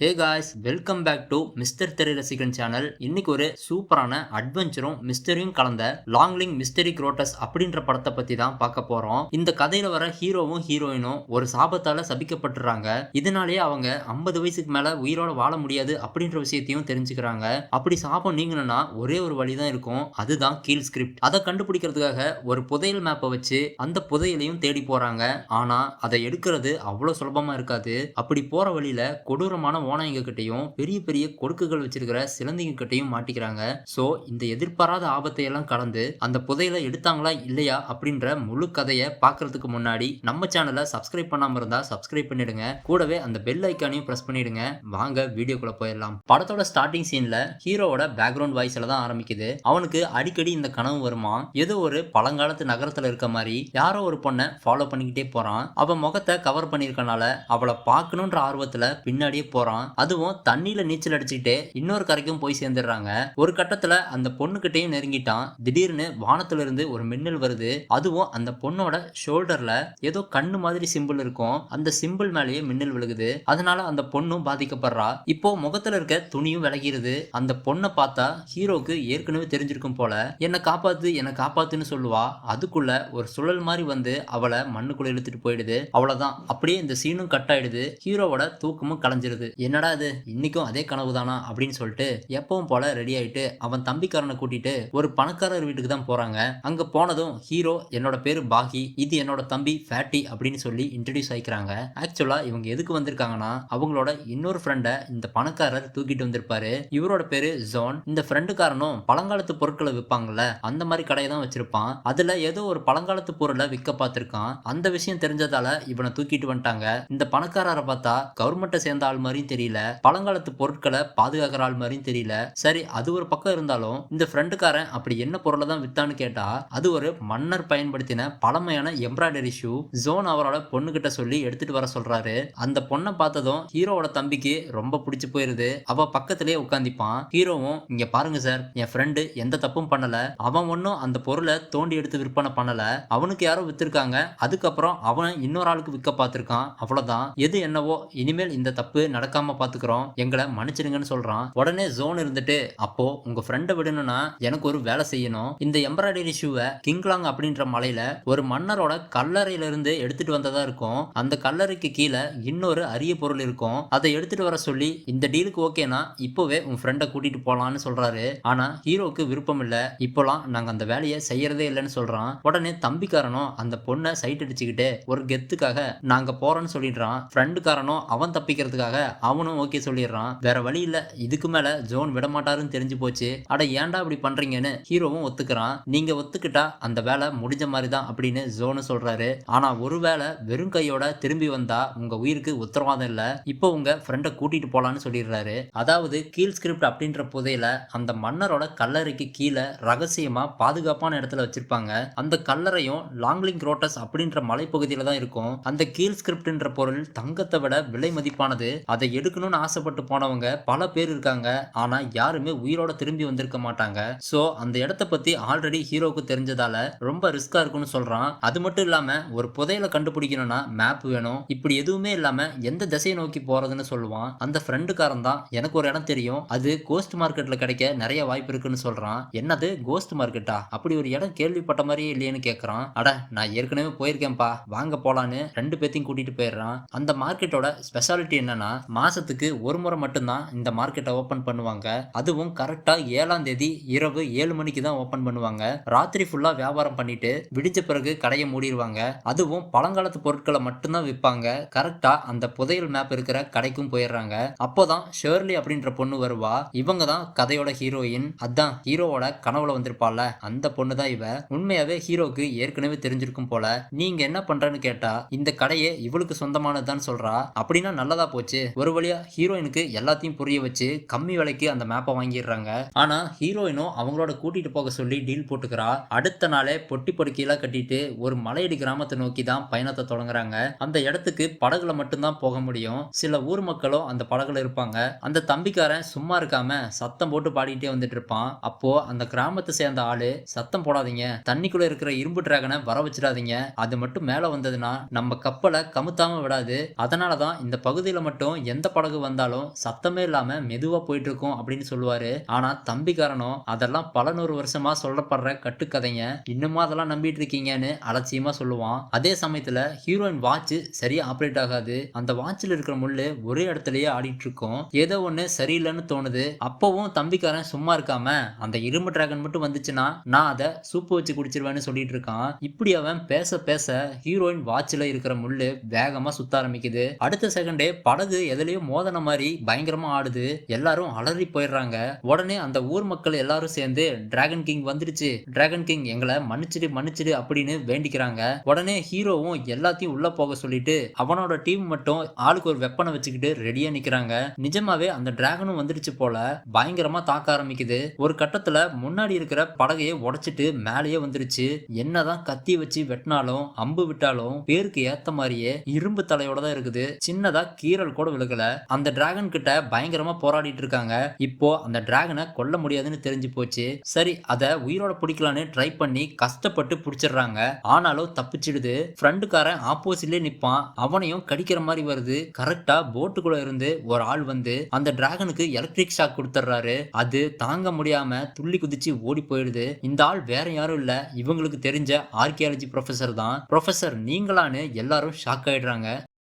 Hey guys welcome back to mister திரை ரசிகன் channel இன்னைக்கு ஒரு சூப்பரான அட்வென்ச்சரும் மிஸ்டரியும் கலந்த லாங்லிங் மிஸ்டரி குரோட்டஸ் அப்படின்ற படத்தை பத்தி தான் பார்க்க போறோம். இந்த கதையில வர ஹீரோவும் ஹீரோயினும் ஒரு சாபத்தால சபிக்கப்பட்டுறாங்க. இதனாலேயே அவங்க ஐம்பது வயசுக்கு மேல உயிரோட வாழ முடியாது அப்படின்ற விஷயத்தையும் தெரிஞ்சுக்கிறாங்க. அப்படி சாபம் நீங்கணும்னா ஒரே ஒரு வழி தான் இருக்கும். அதுதான் கீழ் ஸ்கிரிப்ட் அதை கண்டுபிடிக்கிறதுக்காக ஒரு புதையல் மேப்பை வச்சு அந்த புதையலையும் தேடி போறாங்க. ஆனா அதை எடுக்கிறது அவ்வளவு சுலபமா இருக்காது. அப்படி போற வழியில கொடூரமான ஓனாயிங்கிட்டையும் பெரிய பெரிய கொடுக்குகள் வச்சிருக்கிற சிலந்திங்க கிட்டையும் மாட்டிக்கிறாங்க. சோ இந்த எதிர்பாராத ஆபத்தை எல்லாம் கடந்து அந்த புதையில எடுத்தாங்களா இல்லையா அப்படின்ற முழு கதையை பார்க்கறதுக்கு முன்னாடி நம்ம சேனலை சப்ஸ்கிரைப் பண்ணாம இருந்தா சப்ஸ்கிரைப் பண்ணிடுங்க. கூடவே அந்த பெல் ஐக்கானையும் பிரஸ் பண்ணிடுங்க. வாங்க வீடியோக்குள்ள போயிடலாம். படத்தோட ஸ்டார்டிங் சீன்ல ஹீரோவோட பேக்ரவுண்ட் வாய்ஸ்ல தான் ஆரம்பிக்குது. அவனுக்கு அடிக்கடி இந்த கனவு வருமா? ஏதோ ஒரு பழங்காலத்து நகரத்துல இருக்க மாதிரி யாரோ ஒரு பொண்ணை ஃபாலோ பண்ணிக்கிட்டே போறான். அவன் முகத்தை கவர் பண்ணிருக்கனால அவளை பார்க்கணுன்ற ஆர்வத்துல பின்னாடியே போறான் அதுவும் தண்ணியில நீச்சல் அடிச்சுக்கிட்டே இன்னொரு கரைக்கும் போய் சேர்ந்துடுறாங்க. ஒரு கட்டத்துல அந்த பொண்ணுகிட்டையும் நெருங்கிட்டான். திடீர்னு வானத்துல இருந்து ஒரு மின்னல் வருது. அதுவும் அந்த பொண்ணோட ஷோல்டர்ல ஏதோ கண்ணு மாதிரி சிம்பிள் இருக்கும். அந்த சிம்பிள் மேலேயே மின்னல் விழுகுது. அதனால அந்த பொண்ணும் பாதிக்கப்படுறா. இப்போ முகத்துல இருக்க துணியும் விலகிருது. அந்த பொண்ணை பார்த்தா ஹீரோக்கு ஏற்கனவே தெரிஞ்சிருக்கும் போல என்னை காப்பாத்து என்னை காப்பாத்துன்னு சொல்லுவா. அதுக்குள்ள ஒரு சுழல் மாதிரி வந்து அவளை மண்ணுக்குள்ள இழுத்துட்டு போயிடுது. அவ்வளவுதான். அப்படியே இந்த சீனும் கட் ஆயிடுது. ஹீரோவோட தூக்கமும் கலைஞ்சிருது. என்னடா இது? இன்னைக்கும் அதே கனவு தானா? அப்படின்னு சொல்லிட்டு எப்பவும் போல ரெடி ஆயிட்டு அவன் தம்பிக்காரனை கூட்டிட்டு ஒரு பணக்காரர் வீட்டுக்கு தான் போறாங்க. அங்க போனதும் ஹீரோ என்னோட பேரு பாகி இது என்னோட தம்பி ஃபேட்டி அப்படின்னு சொல்லி இன்ட்ரடியூஸ் ஆயிக்கிறாங்க. ஆக்சுவலா இவங்க எதுக்கு வந்திருக்காங்கன்னா அவங்களோட இன்னொரு ஃப்ரெண்டை இந்த பணக்காரர் தூக்கிட்டு வந்திருப்பாரு. இவரோட பேரு ஜோன் இந்த ஃப்ரெண்டுக்காரனும் பழங்காலத்து பொருட்களை விற்பாங்கல்ல அந்த மாதிரி கடையை தான் வச்சிருப்பான். அதுல ஏதோ ஒரு பழங்காலத்து பொருளை விற்க பார்த்திருக்கான். அந்த விஷயம் தெரிஞ்சதால இவனை தூக்கிட்டு வந்துட்டாங்க. இந்த பணக்காரரை பார்த்தா கவர்மெண்ட்டை சேர்ந்த ஆள் மாதிரியும் தெரியல. பழங்காலத்து பொருட்களை பாதுகாக்கிற ஆள் மாதிரியும் தெரியல. சரி அது ஒரு பக்கம் இருந்தாலும் இந்த ஃப்ரெண்டுக்காரன் அப்படி என்ன பொருளை தான் வித்தான்னு கேட்டா அது ஒரு மன்னர் பயன்படுத்தின பழமையான எம்ப்ராய்டரி ஷூ ஜோன் அவரோட பொண்ணுகிட்ட சொல்லி எடுத்துட்டு வர சொல்றாரு. அந்த பொண்ணை பார்த்ததும் ஹீரோவோட தம்பிக்கு ரொம்ப பிடிச்சு போயிருது. அவ பக்கத்திலேயே உட்காந்திப்பான் ஹீரோவும் இங்க பாருங்க சார் என் ஃப்ரெண்டு எந்த தப்பும் பண்ணல. அவன் ஒன்றும் அந்த பொருளை தோண்டி எடுத்து விற்பனை பண்ணல. அவனுக்கு யாரோ வித்திருக்காங்க. அதுக்கப்புறம் அவன் இன்னொரு ஆளுக்கு விற்க பார்த்திருக்கான். அவ்வளவுதான். எது என்னவோ இனிமேல் இந்த தப்பு நடக்காம பாத்துக்கிறோம். எங்களை மன்னிச்சிடுங்கன்னு சொல்றான். உடனே ஜோன் இருந்துட்டு அப்போ உங்க ஃப்ரெண்டை விடணும்னா எனக்கு ஒரு வேலை செய்யணும். இந்த எம்ப்ராய்டரி ஷூவை கிங்லாங் அப்படின்ற மலையில ஒரு மன்னரோட கல்லறையில இருந்து எடுத்துட்டு வந்ததா இருக்கும். அந்த கல்லறைக்கு கீழே இன்னொரு அரிய பொருள் இருக்கும். அதை எடுத்துட்டு வர சொல்லி இந்த டீலுக்கு ஓகேனா இப்போவே உன் ஃப்ரெண்டை கூட்டிட்டு போலான்னு சொல்றாரு. ஆனா ஹீரோக்கு விருப்பம் இல்ல. இப்போலாம் நாங்க அந்த வேலையை செய்யறதே இல்லைன்னு சொல்றான். உடனே தம்பிக்காரனும் அந்த பொண்ணை சைட் அடிச்சுக்கிட்டு ஒரு கெத்துக்காக நாங்க போறோம்னு சொல்லிடுறான். ஃப்ரெண்டுக்காரனும் அவன் தப்பிக்கிறதுக்காக அவனும் ஓகே சொல்லிடுறான். வேற வழி இல்ல. இதுக்கு மேல ஜோன் விட மாட்டாருன்னு தெரிஞ்சு போச்சு. அட ஏன்டா இப்படி பண்றீங்கன்னு ஹீரோவும் ஒத்துக்கிறான். நீங்க ஒத்துக்கிட்டா அந்த வேலை முடிஞ்ச மாதிரி தான் அப்படின்னு ஜோனு சொல்றாரு. ஆனா ஒருவேளை வெறும் கையோட திரும்பி வந்தா உங்க உயிருக்கு உத்தரவாதம் இல்ல. இப்போ உங்க ஃப்ரெண்டை கூட்டிட்டு போலான்னு சொல்லிடுறாரு. அதாவது கீழ் ஸ்கிரிப்ட் அப்படின்ற புதையில அந்த மன்னரோட கல்லறைக்கு கீழே ரகசியமா பாதுகாப்பான இடத்துல வச்சிருப்பாங்க. அந்த கல்லறையும் லாங்லிங் ரோட்டஸ் அப்படின்ற மலைப்பகுதியில தான் இருக்கும். அந்த கீழ் ஸ்கிரிப்ட்ன்ற பொருள் தங்கத்தை விட விலை மதிப்பானது. அதை எடுக்கணும்னு ஆசைப்பட்டு போனவங்க பல பேர் இருக்காங்க. ஆனா யாருமே உயிரோட திரும்பி வந்திருக்க மாட்டாங்க. சோ அந்த இடத்த பத்தி ஆல்ரெடி ஹீரோக்கு தெரிஞ்சதால ரொம்ப ரிஸ்கா இருக்கும்னு சொல்றான். அது மட்டும் இல்லாம ஒரு புதையில கண்டுபிடிக்கணும்னா மேப் வேணும். இப்படி எதுவுமே இல்லாம எந்த திசையை நோக்கி போறதுன்னு சொல்லுவான். அந்த ஃப்ரெண்டுக்காரன் தான். எனக்கு ஒரு இடம் தெரியும். அது கோஸ்ட் மார்க்கெட்ல கிடைக்க நிறைய வாய்ப்பு இருக்குன்னு சொல்றான். என்னது? கோஸ்ட் மார்க்கெட்டா அப்படி ஒரு இடம் கேள்விப்பட்ட மாதிரியே இல்லையேன்னு கேக்குறான். அட நான் ஏற்கனவே போயிருக்கேன்ப்பா. வாங்க போலான்னு ரெண்டு பேத்தையும் கூட்டிட்டு போயிடுறான். அந்த மார்க்கெட்டோட ஸ்பெஷாலிட்டி என்னன்னா மாதத்துக்கு ஒரு முறை மட்டும்தான் இந்த மார்க்கெட்டை ஓபன் பண்ணுவாங்க. அதுவும் கரெக்டா ஏழாம் தேதி இரவு ஏழு மணிக்கு தான் ஓப்பன் பண்ணுவாங்க. ராத்திரி ஃபுல்லாக வியாபாரம் பண்ணிட்டு விடிச்ச பிறகு கடையை மூடிடுவாங்க அதுவும் பழங்காலத்து பொருட்களை மட்டும்தான் விற்பாங்க. கரெக்டா அந்த புதையல் மேப் இருக்கிற கடைக்கும் போயிடுறாங்க. அப்போதான் ஷேர்லி அப்படின்ற பொண்ணு வருவா. இவங்க தான் கதையோட ஹீரோயின் அதான் ஹீரோவோட கனவுல வந்திருப்பால அந்த பொண்ணு தான் இவ. உண்மையாவே ஹீரோக்கு ஏற்கனவே தெரிஞ்சிருக்கும் போல. நீங்க என்ன பண்றன்னு கேட்டா இந்த கடையே இவளுக்கு சொந்தமானதுதான் சொல்றா. அப்படின்னா நல்லதா போச்சு. ஒரு வழியாக ஹீரோயினுக்கு எல்லாத்தையும் புரிய வச்சு கம்மி விலைக்கு அந்த மேப்பை வாங்கிடுறாங்க. ஆனால் ஹீரோயினும் அவங்களோட கூட்டிகிட்டு போக சொல்லி டீல் போட்டுக்கிறா. அடுத்த நாளே பொட்டி பொடுக்கையெல்லாம் கட்டிட்டு ஒரு மலையடி கிராமத்தை நோக்கி தான் பயணத்தை தொடங்குறாங்க. அந்த இடத்துக்கு படகுல மட்டும்தான் போக முடியும். சில ஊர் மக்களும் அந்த படகுல இருப்பாங்க. அந்த தம்பிக்காரன் சும்மா இருக்காம சத்தம் போட்டு பாடிக்கிட்டே வந்துட்டு இருப்பான். அப்போ அந்த கிராமத்தை சேர்ந்த ஆளு சத்தம் போடாதீங்க. தண்ணிக்குள்ள இருக்கிற இரும்பு டிராகனை வர வச்சிடாதீங்க. அது மட்டும் மேல வந்ததுன்னா நம்ம கப்பலை கமுத்தாம விடாது. அதனாலதான் இந்த பகுதியில மட்டும் எந்த எந்த படகு வந்தாலும் சத்தமே இல்லாம மெதுவா போயிட்டு இருக்கும் அப்படின்னு சொல்லுவாரு. ஆனா தம்பிக்காரனும் அதெல்லாம் பல நூறு வருஷமா சொல்லப்படுற கட்டுக்கதைங்க. இன்னுமா அதெல்லாம் நம்பிட்டு இருக்கீங்கன்னு அலட்சியமா சொல்லுவான். அதே சமயத்துல ஹீரோயின் வாட்ச் சரியா ஆப்ரேட் ஆகாது. அந்த வாட்ச்ல இருக்கிற முள்ளு ஒரே இடத்துலயே ஆடிட்டு இருக்கும் ஏதோ ஒண்ணு சரியில்லைன்னு தோணுது. அப்பவும் தம்பிக்காரன் சும்மா இருக்காம அந்த இரும்பு டிராகன் மட்டும் வந்துச்சுன்னா நான் அதை சூப்பு வச்சு குடிச்சிருவேன்னு சொல்லிட்டு இருக்கான். இப்படி அவன் பேச பேச ஹீரோயின் வாட்ச்ல இருக்கிற முள்ளு வேகமா சுத்த ஆரம்பிக்குது. அடுத்த செகண்டே படகு எதுலயோ மோதன மாதிரி பயங்கரமா ஆடுது. எல்லாரும் அலறி போயிடுறாங்க. உடனே அந்த ஊர் மக்கள் எல்லாரும் சேர்ந்து டிராகன் கிங் வந்துருச்சு. டிராகன் கிங் எங்களை மன்னிச்சிடு மன்னிச்சிடு அப்படின்னு வேண்டிக்கிறாங்க. உடனே ஹீரோவும் எல்லாத்தையும் உள்ள போக சொல்லிட்டு அவனோட டீம் மட்டும் ஆளுக்கு ஒரு வெப்பனை வச்சுக்கிட்டு ரெடியா நிக்கிறாங்க. நிஜமாவே அந்த டிராகனும் வந்துருச்சு போல பயங்கரமா தாக்க ஆரம்பிக்குது. ஒரு கட்டத்துல முன்னாடி இருக்கிற படகையை உடைச்சிட்டு மேலேயே வந்துருச்சு. என்னதான் கத்தி வச்சு வெட்டினாலும் அம்பு விட்டாலும் பேருக்கு ஏத்த மாதிரியே இரும்பு தலையோட தான் இருக்குது. சின்னதா கீறல் கூட விழுகல. அந்த டிராகன் கிட்ட பயங்கரமா போராடிட்டு இருக்காங்க. இப்போ அந்த டிராகனை கொல்ல முடியாதுன்னு தெரிஞ்சு போச்சு. சரி அதை உயிரோட பிடிக்கலான்னு ட்ரை பண்ணி கஷ்டப்பட்டு பிடிச்சிடுறாங்க. ஆனாலும் தப்பிச்சிடுது. ஃப்ரெண்டுக்காரன் ஆப்போசிட்லயே நிப்பான். அவனையும் கடிக்கிற மாதிரி வருது. கரெக்டா போட்டுக்குள்ள இருந்து ஒரு ஆள் வந்து அந்த டிராகனுக்கு எலக்ட்ரிக் ஷாக் கொடுத்துட்றாரு. அது தாங்க முடியாம துள்ளி குதிச்சு ஓடி போயிடுது. இந்த ஆள் வேற யாரும் இல்ல. இவங்களுக்கு தெரிஞ்ச ஆர்கியாலஜி ப்ரொஃபசர் தான். ப்ரொஃபசர் நீங்களான்னு எல்லாரும் ஷாக் ஆயிடுறாங்க.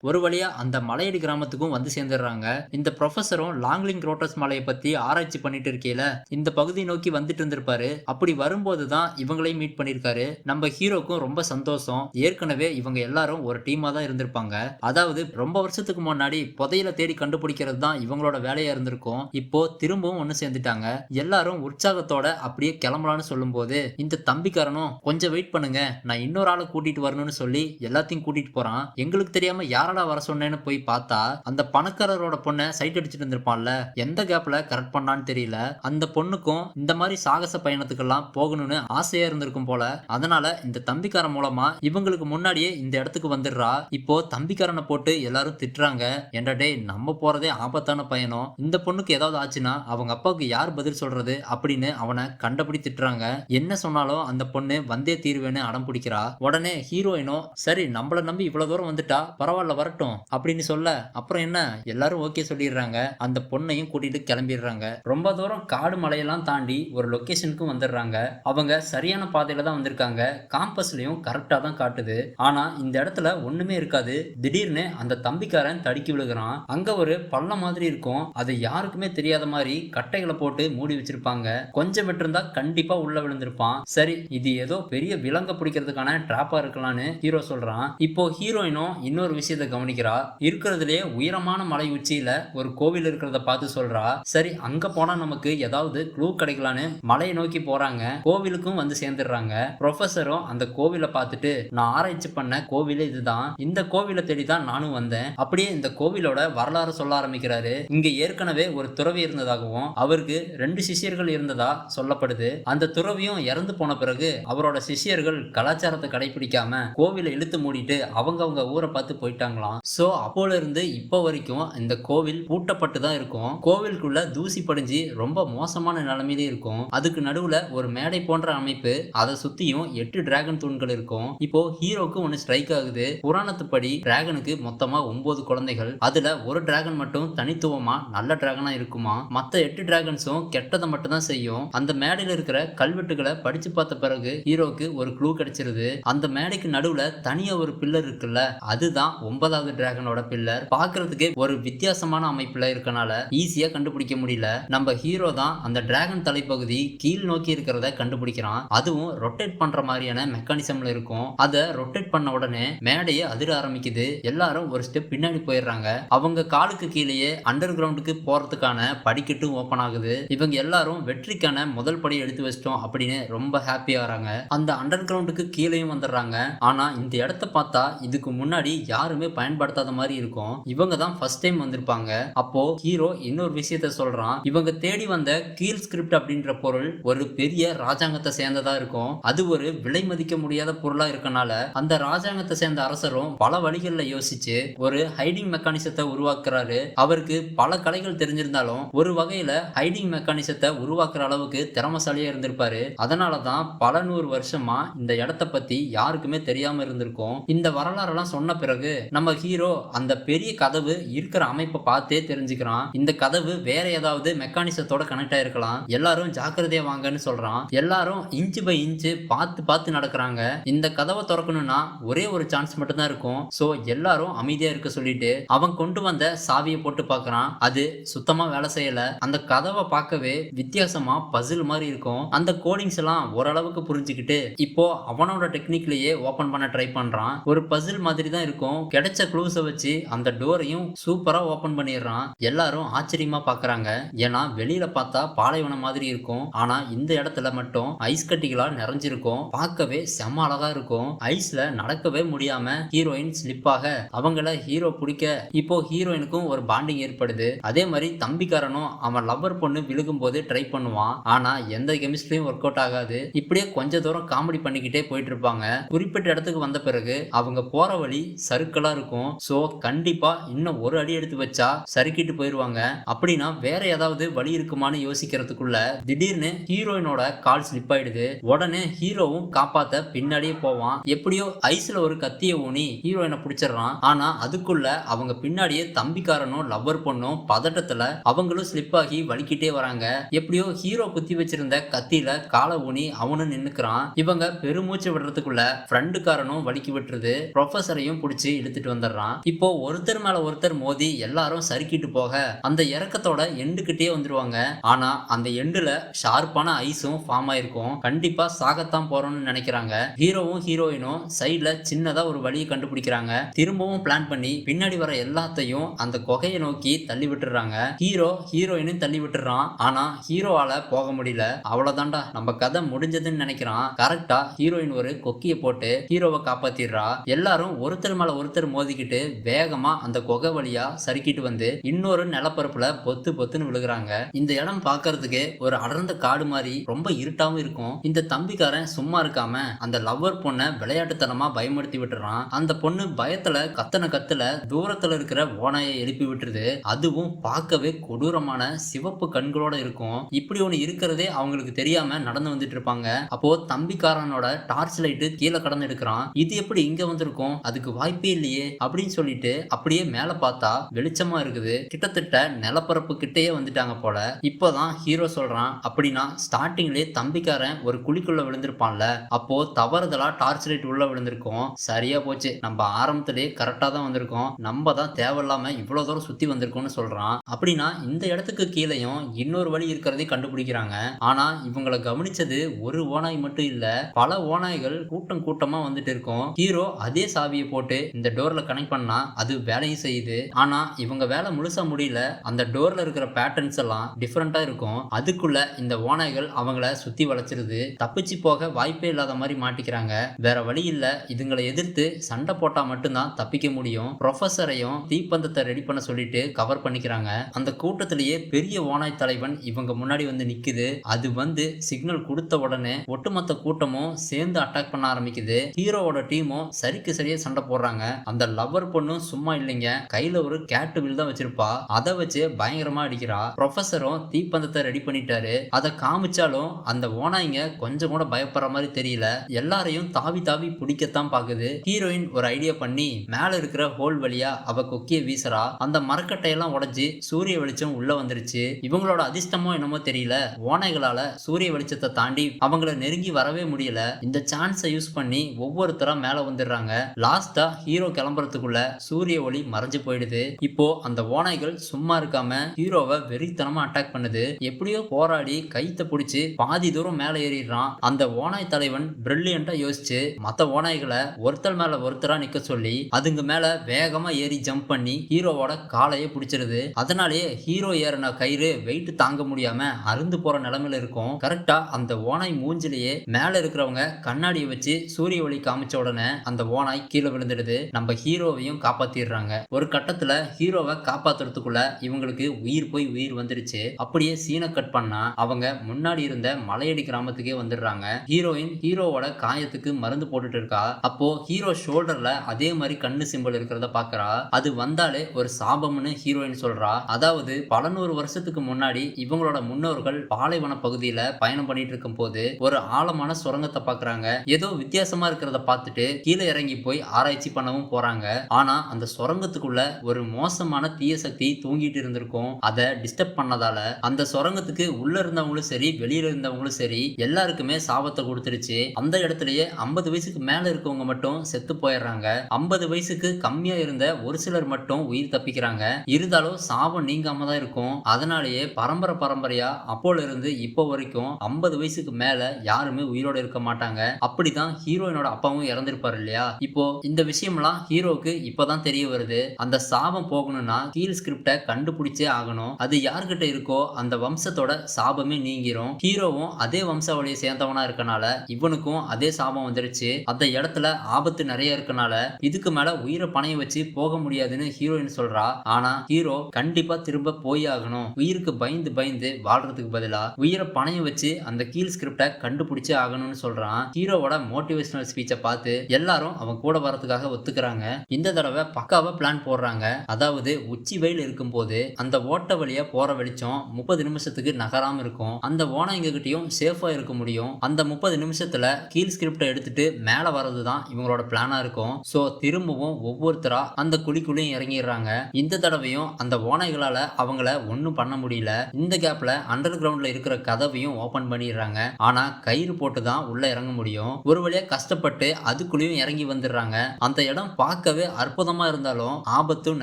ஒரு வழியா அந்த மலையடி கிராமத்துக்கும் வந்து சேர்ந்துடுறாங்க. இந்த ப்ரொஃபஸரும் லாங்லிங் ரோட்டஸ் மலையை பத்தி ஆராய்ச்சி பண்ணிட்டு இருக்கையில இந்த பகுதி நோக்கி வந்துட்டு இருந்திருப்பாரு. அப்படி வரும்போது தான் இவங்களையும் மீட் பண்ணிருக்காரு. நம்ம ஹீரோக்கும் ரொம்ப சந்தோஷம். ஏற்கனவே இவங்க எல்லாரும் ஒரு டீமா தான் இருந்திருப்பாங்க. அதாவது ரொம்ப வருஷத்துக்கு முன்னாடி புதையில தேடி கண்டுபிடிக்கிறது தான் இவங்களோட வேலையா இருந்திருக்கும். இப்போ திரும்பவும் ஒன்று சேர்ந்துட்டாங்க. எல்லாரும் உற்சாகத்தோட அப்படியே கிளம்பலான்னு சொல்லும்போது இந்த தம்பிக்காரனும் கொஞ்சம் வெயிட் பண்ணுங்க. நான் இன்னொரு ஆளை கூட்டிட்டு வரணும்னு சொல்லி எல்லாத்தையும் கூட்டிட்டு போறான். எங்களுக்கு தெரியாம யாரடா வர சொன்னேன்னு போய் பார்த்தா அந்த பணக்காரரோட பொண்ணை சைட் அடிச்சுட்டு இருந்திருப்பான்ல. எந்த கேப்ல கரெக்ட் பண்ணான்னு தெரியல. அந்த பொண்ணுக்கும் இந்த மாதிரி சாகச பயணத்துக்கெல்லாம் போகணும்னு ஆசையா இருந்திருக்கும் போல. அதனால இந்த தம்பிக்காரன் மூலமா இவங்களுக்கு முன்னாடியே இந்த இடத்துக்கு வந்துடுறா. இப்போ தம்பிக்காரனை போட்டு எல்லாரும் திட்டுறாங்க. ஏன்டா டேய் நம்ம போறதே ஆபத்தான பயணம். இந்த பொண்ணுக்கு ஏதாவது ஆச்சுன்னா அவங்க அப்பாவுக்கு யார் பதில் சொல்றது அப்படின்னு அவனை கண்டபடி திட்டுறாங்க. என்ன சொன்னாலும் அந்த பொண்ணு வந்தே தீர்வேன்னு அடம் பிடிக்கிறா. உடனே ஹீரோயினும் சரி நம்மள நம்பி இவ்வளவு தூரம் வந்துட்டா பரவாயில்ல வரட்டும் அப்படின்னு சொல்ல அப்புறம் என்ன? எல்லாரும் ஓகே சொல்லிடுறாங்க. அந்த பொண்ணையும் கூட்டிட்டு கிளம்பிடுறாங்க. ரொம்ப தூரம் காடு மலையெல்லாம் தாண்டி ஒரு லொகேஷனுக்கும் வந்துடுறாங்க. அவங்க சரியான பாதையில தான் வந்திருக்காங்க. காம்பஸ்லயும் கரெக்டா தான் காட்டுது. ஆனா இந்த இடத்துல ஒண்ணுமே இருக்காது. திடீர்னு அந்த தம்பிக்காரன் தடுக்கி விழுகிறான். அங்க ஒரு பள்ளம் மாதிரி இருக்கும். அது யாருக்குமே தெரியாத மாதிரி கட்டைகளை போட்டு மூடி வச்சிருப்பாங்க. கொஞ்சம் விட்டிருந்தா கண்டிப்பா உள்ள விழுந்திருப்பான். சரி இது ஏதோ பெரிய விலங்க பிடிக்கிறதுக்கான ட்ராப்பா இருக்கலாம்னு ஹீரோ சொல்றான். இப்போ ஹீரோயினும் இன்னொரு விஷயத்த கவனிக்கிறா? இருக்கிறதுலே உயரமான மலை உச்சியில ஒரு கோவில் இருக்கிறத பார்த்து சொல்றா சரி அங்க போனா நமக்கு ஏதாவது க்ளூ கிடைக்கலான்னு மலையை நோக்கி போறாங்க. கோவிலுக்கும் வந்து சேர்ந்துடுறாங்க. ப்ரொஃபஸரும் அந்த கோவிலை பார்த்துட்டு நான் ஆராய்ச்சி பண்ண கோவிலே இதுதான். இந்த கோவிலை தேடி தான் நானும் வந்தேன். அப்படியே இந்த கோவிலோட வரலாறு சொல்ல ஆரம்பிக்கிறாரு. இங்க ஏற்கனவே ஒரு துறவி இருந்ததாகவும் அவருக்கு ரெண்டு சிஷ்யர்கள் இருந்ததா சொல்லப்படுது. அந்த துறவியும் இறந்து போன பிறகு அவரோட சிஷ்யர்கள் கலாச்சாரத்தை கடைபிடிக்காம கோவிலை இழுத்து மூடிட்டு அவங்க அவங்க ஊரை பார்த்து போயிட்டாங்க. போயிட்டாங்களாம் ஸோ அப்போல இருந்து இப்போ வரைக்கும் இந்த கோவில் பூட்டப்பட்டு தான் இருக்கும். கோவிலுக்குள்ள தூசி படிஞ்சு ரொம்ப மோசமான நிலைமையிலே இருக்கும். அதுக்கு நடுவுல ஒரு மேடை போன்ற அமைப்பு அதை சுத்தியும் எட்டு டிராகன் தூண்கள் இருக்கும். இப்போ ஹீரோக்கு ஒன்னு ஸ்ட்ரைக் ஆகுது. புராணத்துப்படி டிராகனுக்கு மொத்தமா ஒன்பது குழந்தைகள். அதுல ஒரு டிராகன் மட்டும் தனித்துவமா நல்ல டிராகனா இருக்குமா? மற்ற எட்டு டிராகன்ஸும் கெட்டதை மட்டும் தான் செய்யும். அந்த மேடையில் இருக்கிற கல்வெட்டுகளை படிச்சு பார்த்த பிறகு ஹீரோக்கு ஒரு க்ளூ கிடைச்சிருது. அந்த மேடைக்கு நடுவுல தனியா ஒரு பில்லர் இருக்குல்ல அதுதான் முப்பதாவது டிராகனோட பில்லர் பாக்குறதுக்கு ஒரு வித்தியாசமான அமைப்புல இருக்கனால ஈஸியா கண்டுபிடிக்க முடியல. நம்ம ஹீரோ தான் அந்த டிராகன் தலைப்பகுதி கீழ் நோக்கி இருக்கிறத கண்டுபிடிக்கிறான். அதுவும் ரொட்டேட் பண்ற மாதிரியான மெக்கானிசம்ல இருக்கும். அதை ரொட்டேட் பண்ண உடனே மேடையே அதிர ஆரம்பிக்குது. எல்லாரும் ஒரு ஸ்டெப் பின்னாடி போயிடுறாங்க. அவங்க காலுக்கு கீழேயே அண்டர் கிரவுண்டுக்கு போறதுக்கான படிக்கட்டும் ஓபன் ஆகுது. இவங்க எல்லாரும் வெற்றிக்கான முதல் படி எடுத்து வச்சிட்டோம் அப்படின்னு ரொம்ப ஹாப்பியா வராங்க அந்த அண்டர் கிரவுண்டுக்கு கீழேயும் வந்துடுறாங்க. ஆனா இந்த இடத்த பார்த்தா இதுக்கு முன்னாடி யாருமே பயன்படுத்தாத மாதிரி இருக்கும். இவங்க தான் ஃபர்ஸ்ட் டைம் வந்திருப்பாங்க. அப்போ ஹீரோ இன்னொரு விஷயத்த சொல்றான். இவங்க தேடி வந்த கீழ் ஸ்கிரிப்ட் அப்படின்ற பொருள் ஒரு பெரிய ராஜாங்கத்தை சேர்ந்ததா இருக்கும். அது ஒரு விலை மதிக்க முடியாத பொருளா இருக்கனால அந்த ராஜாங்கத்தை சேர்ந்த அரசரும் பல வழிகளில் யோசிச்சு ஒரு ஹைடிங் மெக்கானிசத்தை உருவாக்குறாரு. அவருக்கு பல கலைகள் தெரிஞ்சிருந்தாலும் ஒரு வகையில ஹைடிங் மெக்கானிசத்தை உருவாக்குற அளவுக்கு திறமசாலியா இருந்திருப்பாரு. அதனாலதான் பல நூறு வருஷமா இந்த இடத்த பத்தி யாருக்குமே தெரியாம இருந்திருக்கும். இந்த வரலாறெல்லாம் சொன்ன பிறகு நம்ம நம்ம ஹீரோ அந்த பெரிய கதவு இருக்கிற அமைப்பை பார்த்தே தெரிஞ்சுக்கிறான். இந்த கதவு வேற ஏதாவது மெக்கானிசத்தோட கனெக்ட் ஆயிருக்கலாம். எல்லாரும் ஜாக்கிரதையா வாங்கன்னு சொல்றான். எல்லாரும் இன்ச்சு பை இன்ச்சு பார்த்து பார்த்து நடக்கிறாங்க. இந்த கதவை திறக்கணும்னா ஒரே ஒரு சான்ஸ் மட்டும் தான் இருக்கும். ஸோ எல்லாரும் அமைதியா இருக்க சொல்லிட்டு அவன் கொண்டு வந்த சாவியை போட்டு பார்க்கறான். அது சுத்தமா வேலை செய்யல. அந்த கதவை பார்க்கவே வித்தியாசமா பசில் மாதிரி இருக்கும். அந்த கோடிங்ஸ் எல்லாம் ஓரளவுக்கு புரிஞ்சுக்கிட்டு இப்போ அவனோட டெக்னிக்லயே ஓபன் பண்ண ட்ரை பண்றான். ஒரு பசில் மாதிரி தான் இருக்கும். கிடைச்ச க்ளூஸை வச்சு அந்த டோரையும் சூப்பராக ஓப்பன் பண்ணிடுறான். எல்லாரும் ஆச்சரியமா பார்க்குறாங்க ஏன்னா வெளியில பார்த்தா பாலைவனம் மாதிரி இருக்கும். ஆனா இந்த இடத்துல மட்டும் ஐஸ் கட்டிகளா நிறைஞ்சிருக்கும். பார்க்கவே செம்ம அழகா இருக்கும். ஐஸ்ல நடக்கவே முடியாம ஹீரோயின் ஸ்லிப் ஆக அவங்கள ஹீரோ பிடிக்க இப்போ ஹீரோயினுக்கும் ஒரு பாண்டிங் ஏற்படுது. அதே மாதிரி தம்பிக்காரனும் அவன் லவ்வர் பொண்ணு விழுகும் போது ட்ரை பண்ணுவான். ஆனா எந்த கெமிஸ்ட்ரியும் ஒர்க் அவுட் ஆகாது. இப்படியே கொஞ்ச தூரம் காமெடி பண்ணிக்கிட்டே போயிட்டு இருப்பாங்க. குறிப்பிட்ட இடத்துக்கு வந்த பிறகு அவங்க போற வழி சறுக்கலா இருக்கும். சோ கண்டிப்பா இன்னும் ஒரு அடி எடுத்து வச்சா சறுக்கிட்டு போயிடுவாங்க அப்படின்னா வேற ஏதாவது வழி இருக்குமான்னு யோசிக்கிறதுக்குள்ள திடீர்னு ஹீரோயினோட கால் ஸ்லிப் ஆயிடுது. உடனே ஹீரோவும் காப்பாத்த பின்னாடியே போவான். எப்படியோ ஐஸ்ல ஒரு கத்திய ஊனி ஹீரோயினை பிடிச்சிடுறான். ஆனா அதுக்குள்ள அவங்க பின்னாடியே தம்பிக்காரனும் லவ்வர் பொண்ணும் பதட்டத்துல அவங்களும் ஸ்லிப் ஆகி வலிக்கிட்டே வராங்க. எப்படியோ ஹீரோ குத்தி வச்சிருந்த கத்தியில காலை ஊனி அவனும் நின்னுக்கிறான். இவங்க பெருமூச்சு விடுறதுக்குள்ள ஃப்ரெண்டுக்காரனும் வலிக்கி விட்டுருது. ப்ரொஃபஸரையும் பிடிச்சி இழுத்துட்டு வந்துடுறான். இப்போ ஒருத்தர் மேல ஒருத்தர் மோதி எல்லாரும் சறுக்கிட்டு போக அந்த இறக்கத்தோட எண்டுகிட்டே வந்துருவாங்க. ஆனா அந்த எண்டுல ஷார்ப்பான ஐஸும் ஃபார்ம் ஆயிருக்கும். கண்டிப்பா சாகத்தான் போறோம்னு நினைக்கிறாங்க. ஹீரோவும் ஹீரோயினும் சைடுல சின்னதா ஒரு வழியை கண்டுபிடிக்கிறாங்க. திரும்பவும் பிளான் பண்ணி பின்னாடி வர எல்லாத்தையும் அந்த கொகையை நோக்கி தள்ளி விட்டுறாங்க. ஹீரோ ஹீரோயினும் தள்ளி விட்டுறான். ஆனா ஹீரோவால போக முடியல. அவ்வளவுதான்டா. நம்ம கதை முடிஞ்சதுன்னு நினைக்கிறான். கரெக்டா ஹீரோயின் ஒரு கொக்கியை போட்டு ஹீரோவை காப்பாத்திடுறா. எல்லாரும் ஒருத்தர் மேல ஒருத்தர் மோதிக்கிட்டு வேகமா அந்த குகை வழியா சறுக்கிட்டு வந்து இன்னொரு நிலப்பரப்புல பொத்து பொத்துன்னு விழுகிறாங்க. இந்த இடம் பார்க்கிறதுக்கு ஒரு அடர்ந்த காடு மாதிரி ரொம்ப இருட்டாவும் இருக்கும். இந்த தம்பிக்காரன் சும்மா இருக்காம அந்த லவ்வர் பொண்ணை விளையாட்டுத்தனமா பயமுறுத்தி விட்டுறான். அந்த பொண்ணு பயத்துல கத்தன கத்துல தூரத்துல இருக்கிற ஓனாயை எழுப்பி விட்டுருது. அதுவும் பார்க்கவே கொடூரமான சிவப்பு கண்களோட இருக்கும். இப்படி ஒண்ணு இருக்கிறதே அவங்களுக்கு தெரியாம நடந்து வந்துட்டு இருப்பாங்க. அப்போ தம்பிக்காரனோட டார்ச் லைட்டு கீழே கடந்து எடுக்கிறான். இது எப்படி இங்க வந்திருக்கும்? அதுக்கு வாய்ப்பே இல்லையே. அப்படின்னு சொல்லிட்டு அப்படியே மேல பார்த்தா வெளிச்சமா இருக்குது. கிட்டத்தட்ட நிலப்பரப்பு கிட்டேயே வந்துட்டாங்க போல. இப்போதான் ஹீரோ சொல்றான் அப்படின்னா ஸ்டார்டிங்லேயே தம்பிக்காரன் ஒரு குழிக்குள்ள விழுந்திருப்பான்ல. அப்போ தவறுதலா டார்ச் லைட் உள்ள விழுந்திருக்கும். சரியா போச்சு. நம்ம ஆரம்பத்திலேயே கரெக்டா தான் வந்திருக்கோம். நம்ம தான் தேவையில்லாம இவ்வளவு தூரம் சுத்தி வந்திருக்கோம்னு சொல்றான். அப்படின்னா இந்த இடத்துக்கு கீழேயும் இன்னொரு வழி இருக்கிறதே கண்டுபிடிக்கிறாங்க. ஆனா இவங்களை கவனிச்சது ஒரு ஓனாய் மட்டும் இல்ல பல ஓநாய்கள் கூட்டம் கூட்டமா வந்துட்டு இருக்கும். ஹீரோ அதே சாவியை போட்டு இந்த டோர் டோரில் கனெக்ட் பண்ணால் அது வேலையும் செய்யுது. ஆனா இவங்க வேலை முழுசாக முடியல. அந்த டோர்ல இருக்கிற பேட்டர்ன்ஸ் எல்லாம் டிஃப்ரெண்டா இருக்கும். அதுக்குள்ள இந்த ஓநாய்கள் அவங்கள சுத்தி வளைச்சிருது. தப்பிச்சு போக வாய்ப்பே இல்லாத மாதிரி மாட்டிக்கிறாங்க. வேற வழி இல்ல. இதுங்களை எதிர்த்து சண்டை போட்டா மட்டும்தான் தப்பிக்க முடியும். ப்ரொஃபஸரையும் தீப்பந்தத்தை ரெடி பண்ண சொல்லிட்டு கவர் பண்ணிக்கிறாங்க. அந்த கூட்டத்திலேயே பெரிய ஓனாய் தலைவன் இவங்க முன்னாடி வந்து நிக்குது. அது வந்து சிக்னல் கொடுத்த உடனே ஒட்டுமொத்த கூட்டமும் சேர்ந்து அட்டாக் பண்ண ஆரம்பிக்குது. ஹீரோவோட டீமும் சரிக்கு சரியா சண்டை போடுறாங்க. அந்த லவ்வர் பொண்ணும் சும்மா இல்லைங்க. கையில ஒரு கேட்டு வில் தான் வச்சிருப்பா. அதை வச்சு பயங்கரமா அடிக்கிறா. ப்ரொஃபஸரும் தீப்பந்தத்தை ரெடி பண்ணிட்டாரு. அதை காமிச்சாலும் அந்த ஓனாய்ங்க கொஞ்சம் கூட பயப்படுற மாதிரி தெரியல. எல்லாரையும் தாவி தாவி பிடிக்கத்தான் பாக்குது. ஹீரோயின் ஒரு ஐடியா பண்ணி மேல இருக்கிற ஹோல் வழியா அவ கொக்கிய வீசுறா. அந்த மரக்கட்டையெல்லாம் உடஞ்சி சூரிய வெளிச்சம் உள்ள வந்துருச்சு. இவங்களோட அதிர்ஷ்டமோ என்னமோ தெரியல. ஓனைகளால சூரிய வெளிச்சத்தை தாண்டி அவங்கள நெருங்கி வரவே முடியல. இந்த சான்ஸை யூஸ் பண்ணி ஒவ்வொருத்தரா மேல வந்துடுறாங்க. லாஸ்டா ஹீரோ கிளம்புறதுக்குள்ள சூரிய ஒளி மறைஞ்சு போயிடுது. இப்போ அந்த ஓநாய்கள் சும்மா இருக்காம ஹீரோவை வெறித்தனமா அட்டாக் பண்ணுது. எப்படியோ போராடி கைத்த பிடிச்சி பாதி தூரம் மேல ஏறிடுறான். அந்த ஓனாய் தலைவன் பிரில்லியண்டா யோசிச்சு மத்த ஓநாய்களை ஒருத்தர் மேல ஒருத்தரா நிக்க சொல்லி அதுங்க மேல வேகமா ஏறி ஜம்ப் பண்ணி ஹீரோவோட காலையே பிடிச்சிருது. அதனாலேயே ஹீரோ ஏறின கயிறு வெயிட் தாங்க முடியாம அருந்து போற நிலைமையில இருக்கும். கரெக்டா அந்த ஓனாய் மூஞ்சிலேயே மேல இருக்கிறவங்க கண்ணாடியை வச்சு சூரிய ஒளி காமிச்ச உடனே அந்த ஓனாய் கீழே விழுந்துடுது. நம்ம ஹீரோவையும் காப்பாத்திடுறாங்க. ஒரு கட்டத்துல ஹீரோவை காப்பாத்துறதுக்குள்ள இவங்களுக்கு உயிர் போய் உயிர் வந்துருச்சு. அப்படியே சீனை கட் பண்ணா அவங்க முன்னாடி இருந்த மலையடி கிராமத்துக்கே வந்துடுறாங்க. ஹீரோயின் ஹீரோவோட காயத்துக்கு மருந்து போட்டுட்டு இருக்கா. அப்போ ஹீரோ ஷோல்டர்ல அதே மாதிரி கண்ணு சிம்பிள் இருக்கிறத பாக்குறா. அது வந்தாலே ஒரு சாபம்னு ஹீரோயின் சொல்றா. அதாவது பல நூறு வருஷத்துக்கு முன்னாடி இவங்களோட முன்னோர்கள் பாலைவன பகுதியில பயணம் பண்ணிட்டு இருக்கும் போது ஒரு ஆழமான சுரங்கத்தை பாக்குறாங்க. ஏதோ வித்தியாசமா இருக்கிறத பார்த்துட்டு கீழே இறங்கி போய் ஆராய்ச்சி பண்ணவும் போறாங்க. பண்றாங்க ஆனா அந்த சுரங்கத்துக்குள்ள ஒரு மோசமான தீய சக்தி தூங்கிட்டு இருந்திருக்கும். அதை டிஸ்டர்ப் பண்ணதால அந்த சுரங்கத்துக்கு உள்ள இருந்தவங்களும் சரி வெளியில இருந்தவங்களும் சரி எல்லாருக்குமே சாபத்தை கொடுத்துருச்சு. அந்த இடத்துலயே ஐம்பது வயசுக்கு மேல இருக்கவங்க மட்டும் செத்து போயிடுறாங்க. ஐம்பது வயசுக்கு கம்மியா இருந்த ஒரு சிலர் மட்டும் உயிர் தப்பிக்கிறாங்க. இருந்தாலும் சாபம் நீங்காம தான் இருக்கும். அதனாலேயே பரம்பரை பரம்பரையா அப்போல இருந்து இப்போ வரைக்கும் ஐம்பது வயசுக்கு மேல யாருமே உயிரோட இருக்க மாட்டாங்க. அப்படிதான் ஹீரோயினோட அப்பாவும் இறந்திருப்பாரு இல்லையா? இப்போ இந்த விஷயம்லாம் ஹீரோக்கு இப்பதான் தெரிய வருது. அந்த சாபம் போகணும்னா கீழ் ஸ்கிரிப்டை கண்டுபிடிச்சே ஆகணும். அது யார்கிட்ட இருக்கோ அந்த வம்சத்தோட சாபமே நீங்கிரும். ஹீரோவும் அதே வம்சாவளியை சேர்ந்தவனா இருக்கனால இவனுக்கும் அதே சாபம் வந்துருச்சு. அந்த இடத்துல ஆபத்து நிறைய இருக்கனால இதுக்கு மேல உயிரை பணைய வச்சு போக முடியாதுன்னு ஹீரோயின் சொல்றா. ஆனா ஹீரோ கண்டிப்பா திரும்ப போய் ஆகணும் உயிருக்கு பயந்து பயந்து வாழ்றதுக்கு பதிலா உயிரை பணைய வச்சு அந்த கீழ் ஸ்கிரிப்டை கண்டுபிடிச்சே ஆகணும்னு சொல்றான். ஹீரோவோட மோட்டிவேஷனல் ஸ்பீச்சை பார்த்து எல்லாரும் அவன் கூட வரதுக்காக ஒத்துக்கிறாங்க. இந்த தடவை பக்காவா பிளான் போடுறாங்க. அதாவது உச்சி வெயில் இருக்கும்போது அந்த ஓட்ட வழியா போற வெளிச்சம் முப்பது நிமிஷத்துக்கு நகராம இருக்கும். அந்த ஓனாய்ங்க கிட்டயும் சேஃபா இருக்க முடியும். அந்த முப்பது நிமிஷத்துல கீழ் ஸ்கிரிப்டை எடுத்துட்டு மேல வர்றது தான் இவங்களோட பிளானா இருக்கும். சோ திரும்பவும் ஒவ்வொருத்தரா அந்த குழிக்குள்ளேயும் இறங்கிடுறாங்க. இந்த தடவையும் அந்த ஓனைகளால அவங்கள ஒன்றும் பண்ண முடியல. இந்த கேப்ல அண்டர் கிரவுண்ட்ல இருக்கிற கதவையும் ஓபன் பண்ணிடுறாங்க. ஆனா கயிறு போட்டு தான் உள்ள இறங்க முடியும். ஒரு வழியா கஷ்டப்பட்டு அதுக்குள்ளேயும் இறங்கி வந்துடுறாங்க. அந்த இடம் பார்க்கவே அற்புதமா இருந்தாலும் ஆபத்தும்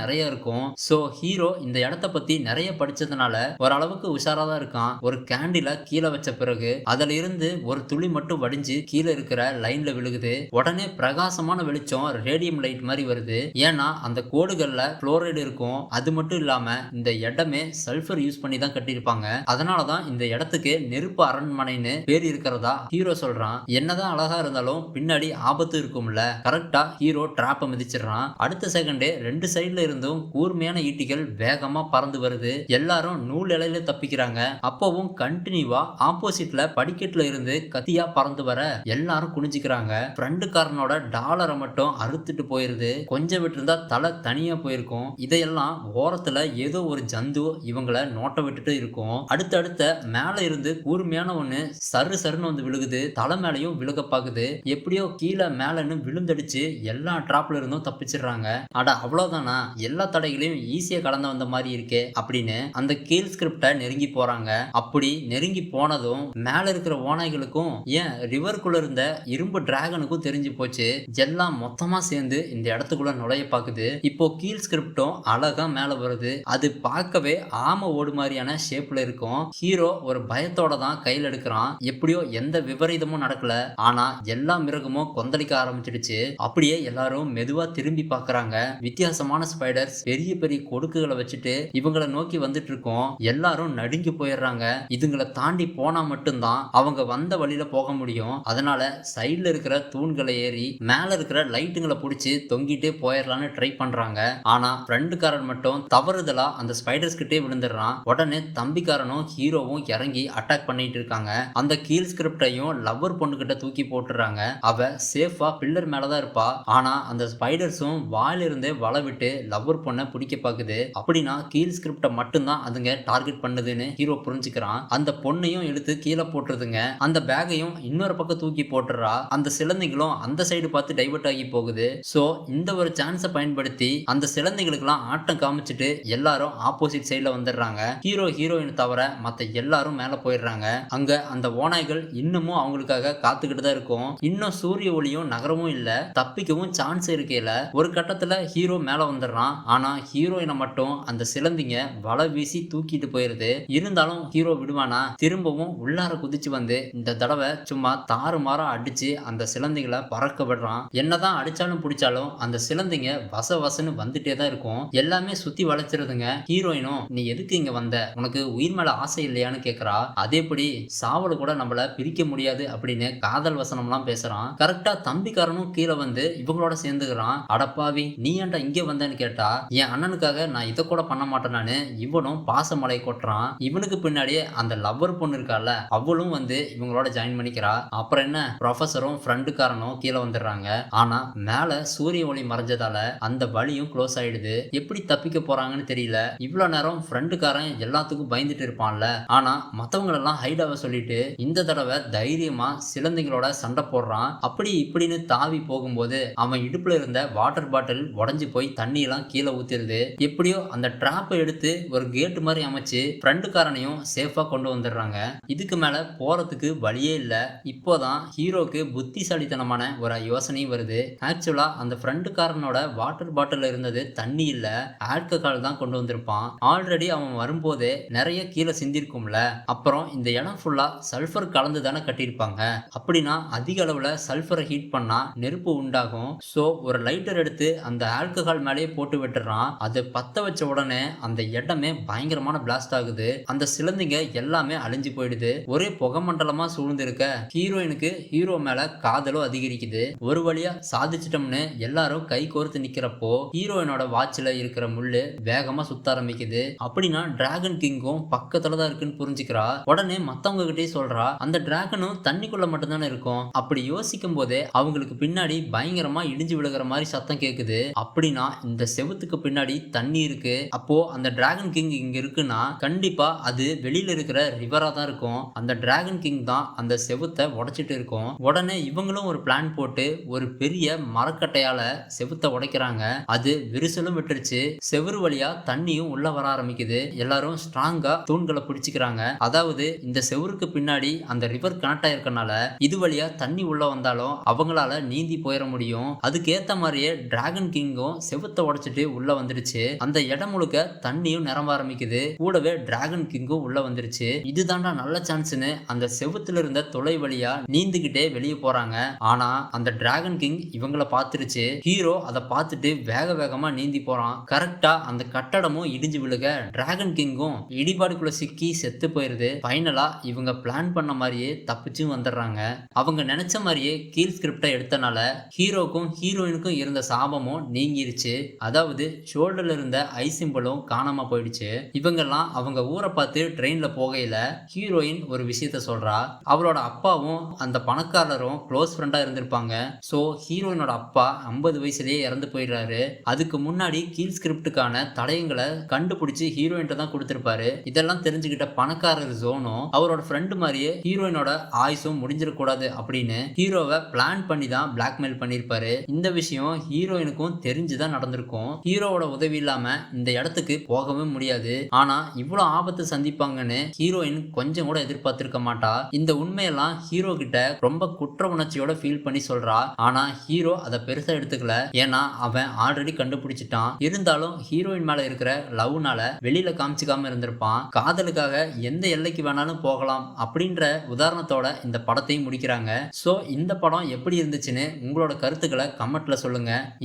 நிறைய இருக்கும். சோ ஹீரோ இந்த இடத்த பத்தி நிறைய படிச்சதுனால ஓரளவுக்கு உஷாரா தான் இருக்கான். ஒரு கேண்டில கீழே வச்ச பிறகு அதுல இருந்து ஒரு துளி மட்டும் வடிஞ்சு கீழே இருக்கிற லைன்ல விழுகுது. உடனே பிரகாசமான வெளிச்சம் ரேடியம் லைட் மாதிரி வருது. ஏன்னா அந்த கோடுகள்ல குளோரைடு இருக்கும். அது மட்டும் இல்லாம இந்த இடமே சல்ஃபர் யூஸ் பண்ணி தான் கட்டியிருப்பாங்க. அதனாலதான் இந்த இடத்துக்கு நெருப்பு அரண்மனைன்னு பேர் இருக்கிறதா ஹீரோ சொல்றான். என்னதான் அழகா இருந்தாலும் பின்னாடி ஆபத்து இருக்கும்ல. கரெக்டா ஹீரோ டிராப்பை மிதிச்சிடுறான் அடுத்த செகண்டே ரெண்டு சைடுல இருந்தும் கூர்மையான ஈட்டிகள் வேகமா பறந்து வருது. எல்லாரும் நூல் இலையில தப்பிக்கிறாங்க. அப்பவும் கண்டினியூவா ஆப்போசிட்ல படிக்கட்டுல இருந்து கத்தியா பறந்து வர எல்லாரும் குனிஞ்சுக்கிறாங்க. ஃப்ரெண்டுக்காரனோட டாலரை மட்டும் அறுத்துட்டு போயிருது. கொஞ்சம் விட்டுருந்தா தலை தனியா போயிருக்கும். இதையெல்லாம் ஓரத்துல ஏதோ ஒரு ஜந்து இவங்களை நோட்ட விட்டுட்டு இருக்கும். அடுத்தடுத்த மேல இருந்து கூர்மையான ஒண்ணு சரு சருன்னு வந்து விழுகுது. தலை மேலையும் விழுக பாக்குது. எப்படியோ கீழே மேலன்னு விழுந்தடிச்சு எல்லா டிராப்ல இருந்தும் தப்பிச்சிடுறாங்க. அட அவ்வளவுதானா? எல்லா தடைகளையும் ஈஸியா கடந்து வந்த மாதிரி இருக்கே அப்படின்னு அந்த கீழ் ஸ்கிரிப்டை நெருங்கி போறாங்க. அப்படி நெருங்கி போனதும் மேல இருக்கிற ஓநாய்களுக்கும் ஏன் ரிவருக்குள்ள இருந்த இரும்பு டிராகனுக்கும் தெரிஞ்சு போச்சு. எல்லாம் மொத்தமா சேர்ந்து இந்த இடத்துக்குள்ள நுழைய பாக்குது. இப்போ கீழ் ஸ்கிரிப்டும் அழகா மேல வருது. அது பார்க்கவே ஆம ஓடு மாதிரியான ஷேப்ல இருக்கும். ஹீரோ ஒரு பயத்தோட தான் கையில் எடுக்கிறான். எப்படியோ எந்த விபரீதமும் நடக்கல. ஆனா எல்லா மிருகமும் கொந்தளிக்க ஆரம்பிச்சிடுச்சு. அப்படியே எல்லாரும் மெதுவா திரும்பி பாக்குறாங்க. வித்தியாசமான ஸ்பைடர்ஸ் பெரிய பெரிய கொடுக்குகளை வச்சுட்டு இவங்கள நோக்கி வந்துட்டு இருக்கோம் எல்லாரும் நடுங்கி போயிடுறாங்க. இதுங்களை தாண்டி போனா மட்டும்தான் அவங்க வந்த வழியில போக முடியும். அதனால சைட்ல இருக்கிற தூண்களை ஏறி மேல இருக்கிற லைட்டுங்களை பிடிச்சி தொங்கிட்டே போயிடலான்னு ட்ரை பண்றாங்க. ஆனா ஃப்ரெண்டுக்காரன் மட்டும் தவறுதலா அந்த ஸ்பைடர்ஸ் கிட்டே விழுந்துடுறான். உடனே தம்பிக்காரனும் ஹீரோவும் இறங்கி அட்டாக் பண்ணிட்டு இருக்காங்க. அந்த கீழ் ஸ்கிரிப்டையும் லவ்வர் பொண்ணு கிட்ட தூக்கி போட்டுறாங்க அவ சேஃபா பில்லர் மேலதான் இருப்பா. ஆனா அந்த ஸ்பைடர்ஸும் ரைடர்ஸும் வாயிலிருந்து வலை விட்டு லவ்வர் பொண்ணை பிடிக்க பாக்குது. அப்படின்னா கீழ் ஸ்கிரிப்டை மட்டும்தான் அதுங்க டார்கெட் பண்ணுதுன்னு ஹீரோ புரிஞ்சுக்கிறான். அந்த பொண்ணையும் எடுத்து கீழே போட்டுருதுங்க. அந்த பேக்கையும் இன்னொரு பக்கம் தூக்கி போட்டுறா. அந்த சிலந்தைகளும் அந்த சைடு பார்த்து டைவர்ட் ஆகி போகுது. ஸோ இந்த ஒரு சான்ஸை பயன்படுத்தி அந்த சிலந்தைகளுக்கெல்லாம் ஆட்டம் காமிச்சிட்டு எல்லாரும் ஆப்போசிட் சைடில் வந்துடுறாங்க. ஹீரோ ஹீரோயின் தவிர மற்ற எல்லாரும் மேலே போயிடுறாங்க. அங்க அந்த ஓநாய்கள் இன்னமும் அவங்களுக்காக காத்துக்கிட்டு தான் இருக்கும். இன்னும் சூரிய ஒளியும் நகரமும் இல்லை. தப்பிக்கவும் சான்ஸ் இருக்கையில ஒரு கட்டத்தில் ஹீரோ மேலே வந்துடுறான். ஆனால் ஹீரோயினை மட்டும் அந்த சிலந்திங்க வலை வீசி தூக்கிட்டு போயிருது. இருந்தாலும் ஹீரோ விடுவானா? திரும்பவும் உள்ளார குதிச்சு வந்து இந்த தடவை சும்மா தாறுமாறா அடிச்சு அந்த சிலந்திகளை பறக்க விடுறான். என்னதான் அடிச்சாலும் பிடிச்சாலும் அந்த சிலந்திங்க வச வசன்னு வந்துட்டே தான் இருக்கும். எல்லாமே சுத்தி வளைச்சிருதுங்க. ஹீரோயினும் நீ எதுக்கு இங்க வந்த? உனக்கு உயிர் மேல ஆசை இல்லையான்னு கேக்குறா? அதேபடி சாவல் கூட நம்மள பிரிக்க முடியாது அப்படின்னு காதல் வசனம்லாம் பேசுறான். கரெக்டா தம்பிக்காரனும் கீழே வந்து இவங்களோட சேர்ந்துக்கிறான். அடப்பாவி நீ ஏன்டா இங்க வந்தேன்னு கேட்டா என் அண்ணனுக்காக நான் இதை கூட பண்ண மாட்டேனான்னு இவனும் பாசமலை கொட்டுறான். இவனுக்கு பின்னாடியே அந்த லவ்வர் பொண்ணு இருக்கால அவளும் வந்து இவங்களோட ஜாயின் பண்ணிக்கிறா. அப்புறம் என்ன? ப்ரொஃபஸரும் ஃப்ரெண்டுக்காரனும் கீழே வந்துடுறாங்க. ஆனா மேல சூரிய ஒளி மறைஞ்சதால அந்த வழியும் க்ளோஸ் ஆயிடுது. எப்படி தப்பிக்க போறாங்கன்னு தெரியல. இவ்வளவு நேரம் ஃப்ரெண்டுக்காரன் எல்லாத்துக்கும் பயந்துட்டு இருப்பான்ல. ஆனா மற்றவங்களெல்லாம் ஹைடாவை சொல்லிட்டு இந்த தடவை தைரியமா சிலந்தைங்களோட சண்டை போடுறான். அப்படி இப்படின்னு தாவி போகும்போது அவன் இடுப்புல இருந்த வாட்டர் பாட்டில் உடஞ்சி போய் தண்ணியெல்லாம் கீழே ஊற்றிருது எப்படியோ அந்த ட்ராப்பை எடுத்து ஒரு கேட்டு மாதிரி அமைச்சு ஃப்ரெண்டுக்காரனையும் சேஃபாக கொண்டு வந்துடுறாங்க. இதுக்கு மேலே போகிறதுக்கு வழியே இல்லை. இப்போதான் ஹீரோக்கு புத்திசாலித்தனமான ஒரு யோசனையும் வருது. ஆக்சுவலாக அந்த ஃப்ரெண்டுக்காரனோட வாட்டர் பாட்டில் இருந்தது தண்ணி இல்லை. ஆல்கஹால் தான் கொண்டு வந்திருப்பான். ஆல்ரெடி அவன் வரும்போதே நிறைய கீழே சிந்திருக்கும்ல. அப்புறம் இந்த இடம் ஃபுல்லாக சல்ஃபர் கலந்து தானே கட்டியிருப்பாங்க. அப்படின்னா அதிக அளவில் சல்ஃபரை ஹீட் பண்ணால் நெருப்பு உண்டாகும். ஸோ ஒரு லைட்டர் எடுத்து அந்த ஆல்கஹால் மேலேயே போட்டு விட்டுறான். அது பத்த வச்ச உடனே அந்த இடமே பயங்கரமான பிளாஸ்ட் ஆகுது. அந்த சிலந்திங்க எல்லாமே அழிஞ்சு போயிடுது. ஒரே புகை மண்டலமா சூழ்ந்து இருக்க ஹீரோயினுக்கு ஹீரோ மேல காதலும் அதிகரிக்குது. ஒரு வழியா சாதிச்சிட்டோம்னு எல்லாரும் கை கோர்த்து நிக்கிறப்போ ஹீரோயினோட வாட்ச்ல இருக்கிற முள்ளு வேகமா சுத்த ஆரம்பிக்குது. அப்படின்னா டிராகன் கிங்கும் பக்கத்துல தான் இருக்குன்னு புரிஞ்சுக்கிறா. உடனே மத்தவங்க கிட்டே சொல்றா அந்த டிராகனும் தண்ணிக்குள்ள மட்டும்தானே இருக்கும்? அப்படி யோசிக்கும் போதே அவங்களுக்கு பின்னாடி பயங்கரமா இடிஞ்சு விழுகிற மாதிரி சத்தம் கேட்குது அப்படின்னா இந்த செவுத்துக்கு பின்னாடி தண்ணி இருக்கு. அப்போ அந்த டிராகன் கிங் இங்க இருக்குன்னா கண்டிப்பா அது வெளியில இருக்கிற ரிவரா தான் இருக்கும். அந்த டிராகன் கிங் தான் அந்த செவத்தை உடைச்சிட்டு இருக்கும். உடனே இவங்களும் ஒரு பிளான் போட்டு ஒரு பெரிய மரக்கட்டையால செவத்தை உடைக்கிறாங்க. அது விரிசலும் விட்டுருச்சு. செவுரு வழியா தண்ணியும் உள்ள வர ஆரம்பிக்குது. எல்லாரும் ஸ்ட்ராங்கா தூண்களை பிடிச்சிக்கிறாங்க. அதாவது இந்த செவுருக்கு பின்னாடி அந்த ரிவர் கனெக்ட் ஆயிருக்கனால இது வழியா தண்ணி உள்ள வந்தாலும் அவங்களால நீந்தி போயிட முடியும். அதுக்கேத்த மாதிரியே டிராகன் கிங்கும் செவுத்த உடைச்சிட்டு உள்ள வந்துடுச்சு அந்த இடம் முழுக்க தண்ணியும் நிரம்ப ஆரம்பிக்குது. கூடவே டிராகன் கிங்கும் உள்ள வந்துருச்சு. இதுதான்டா நல்ல சான்ஸ்னு அந்த செவுத்துல இருந்த தொலை வழியா நீந்துகிட்டே வெளியே போறாங்க. ஆனா அந்த டிராகன் கிங் இவங்கள பார்த்துருச்சு. ஹீரோ அதை பார்த்துட்டு வேக வேகமா நீந்தி போறான். கரெக்டா அந்த கட்டடமும் இடிஞ்சு விழுக டிராகன் கிங்கும் இடிபாடுக்குள்ள சிக்கி செத்து போயிருது. ஃபைனலா இவங்க பிளான் பண்ண மாதிரியே தப்பிச்சும் வந்துடுறாங்க. அவங்க நினைச்ச மாதிரியே கீழ் ஸ்கிரிப்டை எடுத்தனால ஹீரோக்கும் ஹீரோயினுக்கும் இருந்த சாபமும் நீங்கிருச்சு. அதாவது ஷோல்டர்ல இருந்த ஐ சிம்பிளும் காணாம போயிடுச்சு. இவங்கெல்லாம் அவங்க ஊரை பார்த்து ட்ரெயின்ல போகையில ஹீரோயின் ஒரு விஷயத்த சொல்றா. அவளோட அப்பாவும் அந்த பணக்காரரும் க்ளோஸ் ஃப்ரெண்டா இருந்திருப்பாங்க. ஸோ ஹீரோயினோட அப்பா ஐம்பது வயசுலயே இறந்து போயிடுறாரு. அதுக்கு முன்னாடி கீழ் ஸ்கிரிப்டுக்கான தடயங்களை கண்டுபிடிச்சு ஹீரோயின்ட்ட தான் கொடுத்திருப்பாரு. இதெல்லாம் தெரிஞ்சுக்கிட்ட பணக்காரர் ஜோனும் அவரோட ஃப்ரெண்டு மாதிரியே ஹீரோயினோட ஆயுசும் முடிஞ்சிடக்கூடாது அப்படின்னு ஹீரோவை பிளான் பண்ணி தான் பிளாக்மெயில் பண்ணியிருப்பாரு. இந்த விஷயம் ஹீரோயினுக்கும் தெரிஞ்சுதான் நடந்திருக்கும். ஹீரோவோட உதவி இல்லாம இந்த இடத்துக்கு போகவே முடியாது. ஆனா இவ்வளவு ஆபத்து சந்திப்பாங்கன்னு ஹீரோயின் கொஞ்சம் கூட எதிர்பார்த்திருக்க மாட்டா. இந்த உண்மையெல்லாம் ஹீரோ கிட்ட ரொம்ப குற்ற உணர்ச்சியோட ஃபீல் பண்ணி சொல்றா. ஆனா ஹீரோ அதை பெருசா எடுத்துக்கல. ஏன்னா அவன் ஆல்ரெடி கண்டுபிடிச்சிட்டான். இருந்தாலும் ஹீரோயின் மேல இருக்கிற லவ்னால வெளியில காமிச்சிக்காம இருந்திருப்பான். காதலுக்காக எந்த எல்லைக்கு வேணாலும் போகலாம் அப்படின்ற உதாரணத்தோட இந்த படத்தையும் முடிக்கிறாங்க. ஸோ இந்த படம் எப்படி இருந்துச்சுன்னு உங்களோட கருத்துக்களை கமெண்ட்ல சொல்லுங்க.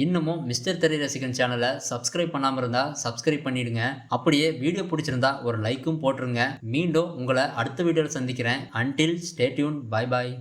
இன்னமும் மிஸ்டர் தெரி ரசிகன் சேனலை சப்ஸ்கிரைப் பண்ணாம இருந்தால் சப்ஸ்கிரைப் பண்ணிடுங்க. அப்படியே வீடியோ பிடிச்சிருந்தா ஒரு லைக்கும் போட்டுருங்க. மீண்டும் உங்களை அடுத்த வீடியோவில் சந்திக்கிறேன். அன்டில் ஸ்டேட்யூன் பாய் பாய்